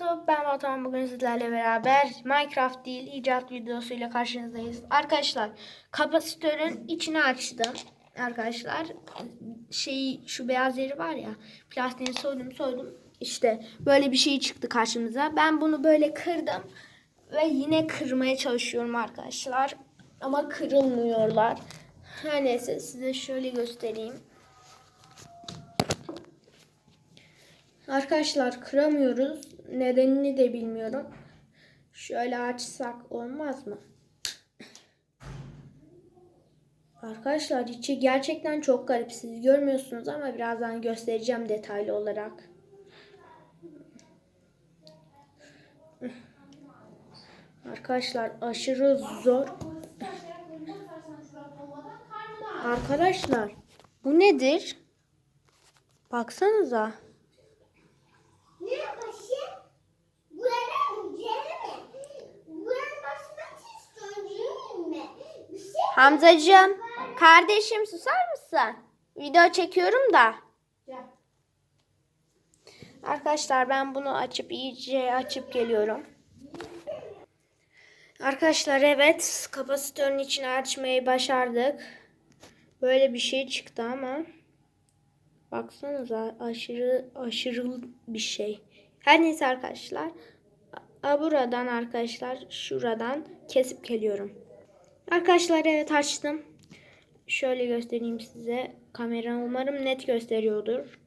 YouTube. Ben Batuhan. Bugün sizlerle beraber Minecraft değil icat videosuyla karşınızdayız. Arkadaşlar kapasitörün içini açtım. Arkadaşlar şey şu beyaz yeri var ya plastiğini soydum soydum. İşte böyle bir şey çıktı karşımıza. Ben bunu böyle kırdım ve yine kırmaya çalışıyorum arkadaşlar. Ama kırılmıyorlar. Her neyse size şöyle göstereyim. Arkadaşlar kıramıyoruz. Nedenini de bilmiyorum. Şöyle açsak olmaz mı? Arkadaşlar içi gerçekten çok garip. Siz görmüyorsunuz ama birazdan göstereceğim detaylı olarak. Arkadaşlar aşırı zor. Arkadaşlar bu nedir? Baksanıza. Ne başı? Buranın üzeri mi? Buranın başına istiyorum değil mi? Bir şey Hamzacığım, kardeşim susar mısın? Video çekiyorum da. Arkadaşlar ben bunu açıp iyice açıp geliyorum. Arkadaşlar evet kapasitörün içini açmayı başardık. Böyle bir şey çıktı ama baksanıza aşırı aşırı bir şey. Her neyse arkadaşlar. Buradan arkadaşlar şuradan kesip geliyorum. Arkadaşlar evet açtım. Şöyle göstereyim size. Kamera umarım net gösteriyordur.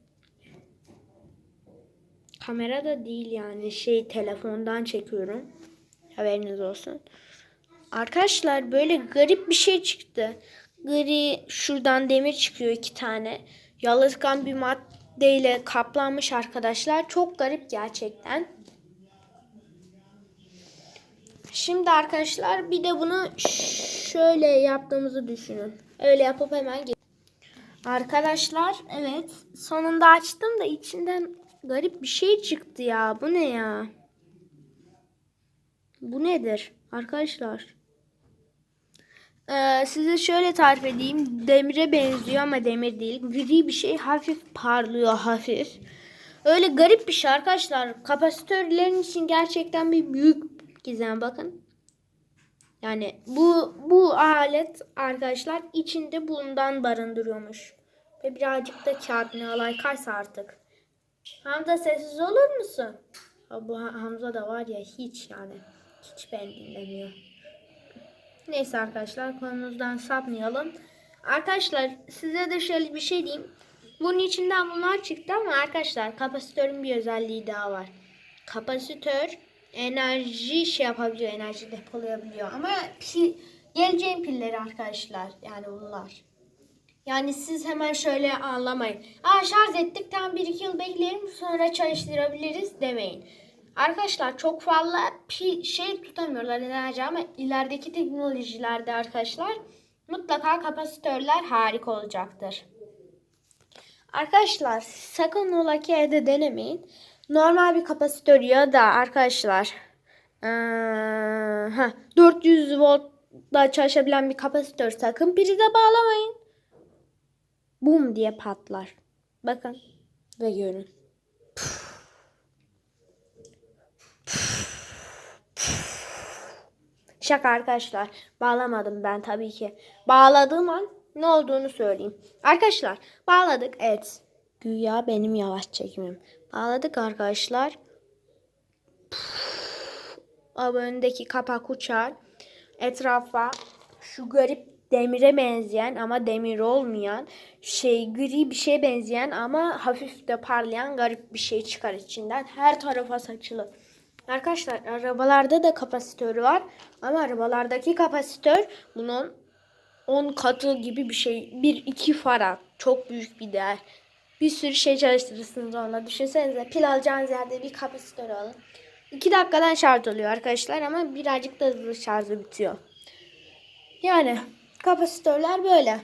Kamera da değil yani şey telefondan çekiyorum. Haberiniz olsun. Arkadaşlar böyle garip bir şey çıktı. Gri şuradan demir çıkıyor iki tane. Yalıtkan bir maddeyle kaplanmış arkadaşlar. Çok garip gerçekten. Şimdi arkadaşlar bir de bunu şöyle yaptığımızı düşünün. Öyle yapıp hemen gel- Arkadaşlar evet sonunda açtım da içinden garip bir şey çıktı ya. Bu ne ya? Bu nedir arkadaşlar? Ee, size şöyle tarif edeyim. Demire benziyor ama demir değil. Gri bir şey hafif parlıyor hafif. Öyle garip bir şey arkadaşlar. Kapasitörlerin için gerçekten bir büyük gizem bakın. Yani bu bu alet arkadaşlar içinde bundan barındırıyormuş. Ve birazcık da kağıt ne alay kaysa artık. Hamza sessiz olur musun? Ha, bu Ha- Hamza da var ya hiç yani. Hiç beni dinlemiyor. Neyse arkadaşlar konumuzdan sapmayalım. Arkadaşlar size de şöyle bir şey diyeyim. Bunun içinden bunlar çıktı ama arkadaşlar kapasitörün bir özelliği daha var. Kapasitör enerji şey yapabiliyor, enerji depolayabiliyor. Ama pil, geleceğin pilleri arkadaşlar yani bunlar. Yani siz hemen şöyle anlamayın. Aa şarj ettik tam 1-2 yıl bekleyelim sonra çalıştırabiliriz demeyin. Arkadaşlar çok fazla pi, şey tutamıyorlar enerji ama ilerideki teknolojilerde arkadaşlar mutlaka kapasitörler harika olacaktır. Arkadaşlar sakın ola ki evde denemeyin. Normal bir kapasitör ya da arkadaşlar eee, ha, 400 voltla çalışabilen bir kapasitör sakın prize bağlamayın. Bum diye patlar. Bakın ve görün. Şaka arkadaşlar. Bağlamadım ben tabii ki. Bağladığım an ne olduğunu söyleyeyim. Arkadaşlar bağladık. Evet. Güya benim yavaş çekimim. Bağladık arkadaşlar. Abi öndeki kapak uçar. Etrafa şu garip demire benzeyen ama demir olmayan şey gri bir şey benzeyen ama hafif de parlayan garip bir şey çıkar içinden. Her tarafa saçılı. Arkadaşlar arabalarda da kapasitör var ama arabalardaki kapasitör bunun 10 katı gibi bir şey. 1-2 farad. Çok büyük bir değer. Bir sürü şey çalıştırırsınız onunla. Düşünsenize pil alacağınız yerde bir kapasitör alın. 2 dakikadan şarj oluyor arkadaşlar ama birazcık da hızlı şarjı bitiyor. Yani kapasitörler böyle.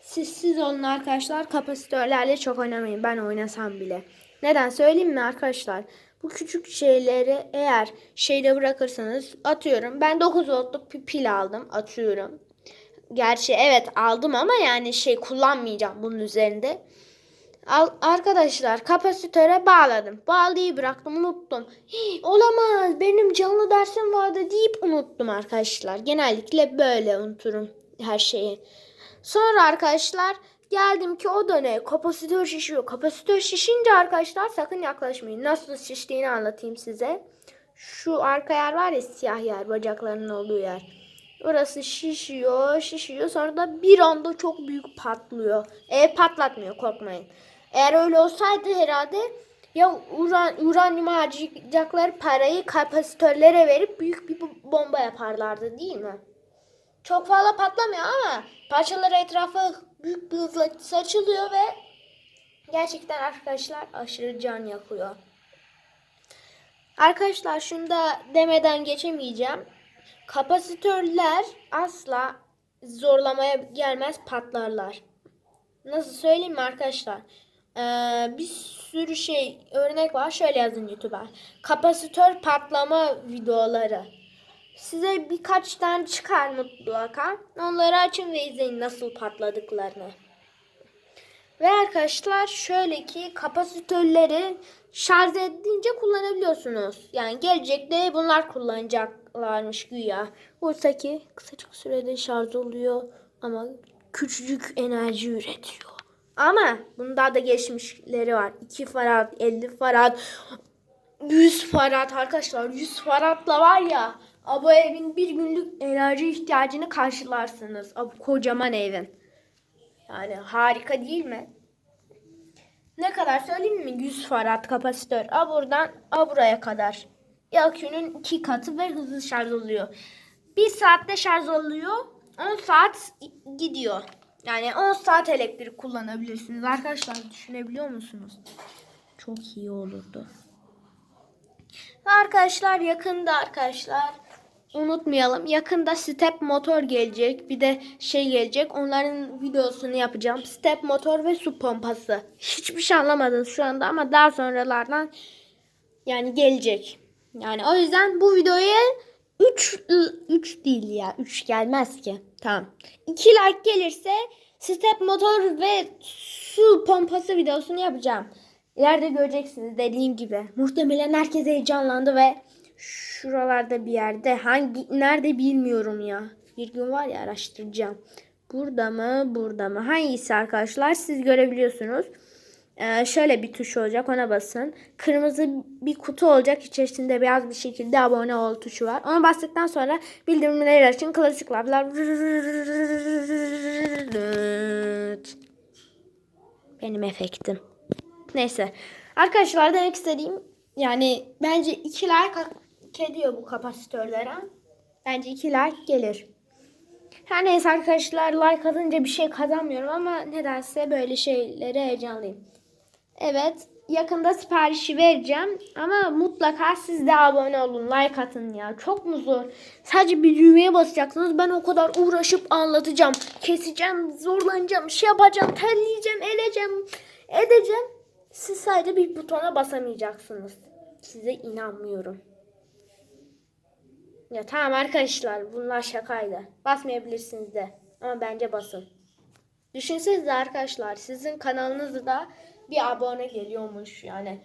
Siz siz olun arkadaşlar kapasitörlerle çok oynamayın. Ben oynasam bile. Neden söyleyeyim mi arkadaşlar? Bu küçük şeyleri eğer şeyde bırakırsanız atıyorum. Ben 9 voltluk bir pil aldım atıyorum. Gerçi evet aldım ama yani şey kullanmayacağım bunun üzerinde. Al, arkadaşlar kapasitöre bağladım. Bağlıyı bıraktım unuttum. Hii, olamaz benim canlı dersim vardı deyip unuttum arkadaşlar. Genellikle böyle unuturum her şeyi. Sonra arkadaşlar geldim ki o dönem kapasitör şişiyor. Kapasitör şişince arkadaşlar sakın yaklaşmayın. Nasıl şiştiğini anlatayım size. Şu arka yer var ya siyah yer bacaklarının olduğu yer. Orası şişiyor, şişiyor. Sonra da bir anda çok büyük patlıyor. E patlatmıyor korkmayın. Eğer öyle olsaydı herhalde ya uran, uranyum harcayacakları parayı kapasitörlere verip büyük bir bomba yaparlardı değil mi? Çok fazla patlamıyor ama parçaları etrafa büyük bir hızla saçılıyor ve gerçekten arkadaşlar aşırı can yakıyor. Arkadaşlar şunu da demeden geçemeyeceğim. Kapasitörler asla zorlamaya gelmez patlarlar. Nasıl söyleyeyim mi arkadaşlar? Ee, bir sürü şey örnek var. Şöyle yazın YouTube'a. Kapasitör patlama videoları. Size birkaç tane çıkar mutlaka. Onları açın ve izleyin nasıl patladıklarını. Ve arkadaşlar şöyle ki kapasitörleri şarj edince kullanabiliyorsunuz. Yani gelecekte bunlar kullanacaklarmış güya. Oysa ki kısacık sürede şarj oluyor ama küçücük enerji üretiyor. Ama bunda da geçmişleri var. 2 farad, 50 farad, 100 farad arkadaşlar. 100 faradla var ya bu evin bir günlük enerji ihtiyacını karşılarsınız. Bu kocaman evin. Yani harika değil mi? Ne kadar söyleyeyim mi? 100 farad kapasitör. A buradan A buraya kadar. Akünün iki katı ve hızlı şarj oluyor. Bir saatte şarj oluyor. 10 saat gidiyor. Yani 10 saat elektrik kullanabilirsiniz. Arkadaşlar düşünebiliyor musunuz? Çok iyi olurdu. Arkadaşlar yakında arkadaşlar unutmayalım. Yakında step motor gelecek. Bir de şey gelecek. Onların videosunu yapacağım. Step motor ve su pompası. Hiçbir şey anlamadınız şu anda ama daha sonralardan yani gelecek. Yani o yüzden bu videoya 3 3 değil ya. 3 gelmez ki. Tamam. 2 like gelirse step motor ve su pompası videosunu yapacağım. İleride göreceksiniz dediğim gibi. Muhtemelen herkes heyecanlandı ve şuralarda bir yerde hangi nerede bilmiyorum ya. Bir gün var ya araştıracağım. Burada mı burada mı hangisi arkadaşlar siz görebiliyorsunuz. Ee, şöyle bir tuş olacak ona basın. Kırmızı bir kutu olacak içerisinde beyaz bir şekilde abone ol tuşu var. Ona bastıktan sonra bildirimleri açın klasik lavlar. Benim efektim. Neyse. Arkadaşlar demek istediğim yani bence 2 like hak ediyor bu kapasitörlere. Bence 2 like gelir. Her neyse arkadaşlar like atınca bir şey kazanmıyorum ama nedense böyle şeylere heyecanlıyım. Evet yakında siparişi vereceğim ama mutlaka siz de abone olun like atın ya çok mu zor sadece bir düğmeye basacaksınız ben o kadar uğraşıp anlatacağım keseceğim zorlanacağım şey yapacağım terleyeceğim eleceğim edeceğim siz sadece bir butona basamayacaksınız size inanmıyorum ya tamam arkadaşlar bunlar şakaydı basmayabilirsiniz de ama bence basın Düşünsenize arkadaşlar sizin kanalınızda bir abone geliyormuş yani.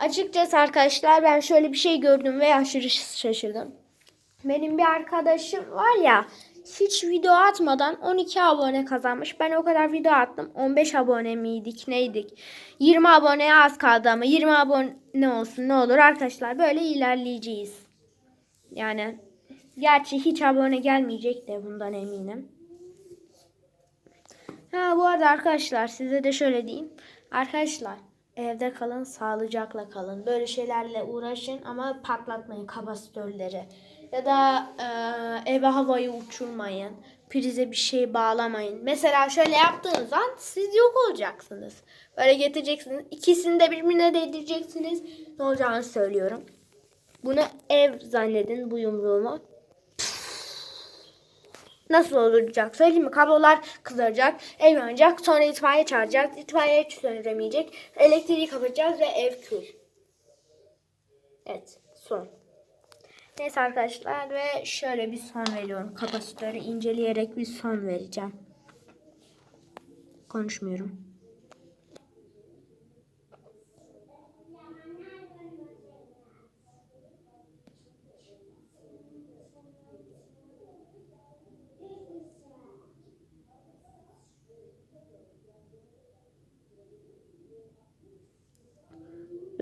Açıkçası arkadaşlar ben şöyle bir şey gördüm ve aşırı şaşırdım. Benim bir arkadaşım var ya hiç video atmadan 12 abone kazanmış. Ben o kadar video attım. 15 abone miydik neydik? 20 aboneye az kaldı ama 20 abone olsun ne olur arkadaşlar böyle ilerleyeceğiz. Yani gerçi hiç abone gelmeyecek de bundan eminim. Ha bu arada arkadaşlar size de şöyle diyeyim. Arkadaşlar evde kalın sağlıcakla kalın. Böyle şeylerle uğraşın ama patlatmayın kapasitörleri. Ya da e, eve havayı uçurmayın. Prize bir şey bağlamayın. Mesela şöyle yaptığınız an siz yok olacaksınız. Böyle getireceksiniz. İkisini de birbirine değdireceksiniz. Ne olacağını söylüyorum. Bunu ev zannedin bu yumruğumu. Nasıl olacak söyleyeyim mi? Kablolar kızaracak, ev yanacak, sonra itfaiye çağıracak, itfaiye hiç söndüremeyecek, elektriği kapatacağız ve ev kül. Evet, son. Neyse arkadaşlar ve şöyle bir son veriyorum. Kapasitörü inceleyerek bir son vereceğim. Konuşmuyorum.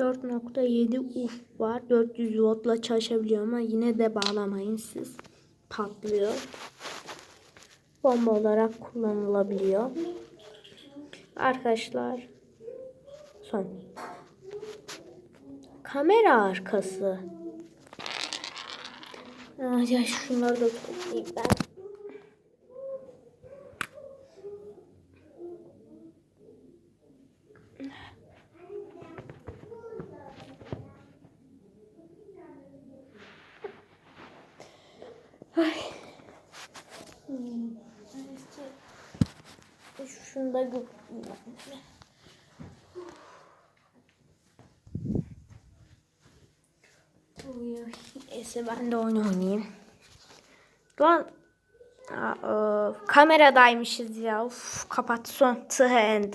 4.7 uf var. 400 voltla çalışabiliyor ama yine de bağlamayın siz. Patlıyor. Bomba olarak kullanılabiliyor. Arkadaşlar son. Kamera arkası. Ay, ya şunları da toplayayım ben. Şunu da Neyse ben de oyun oynayayım. Lan kameradaymışız ya. Uf, kapat son. Tı end.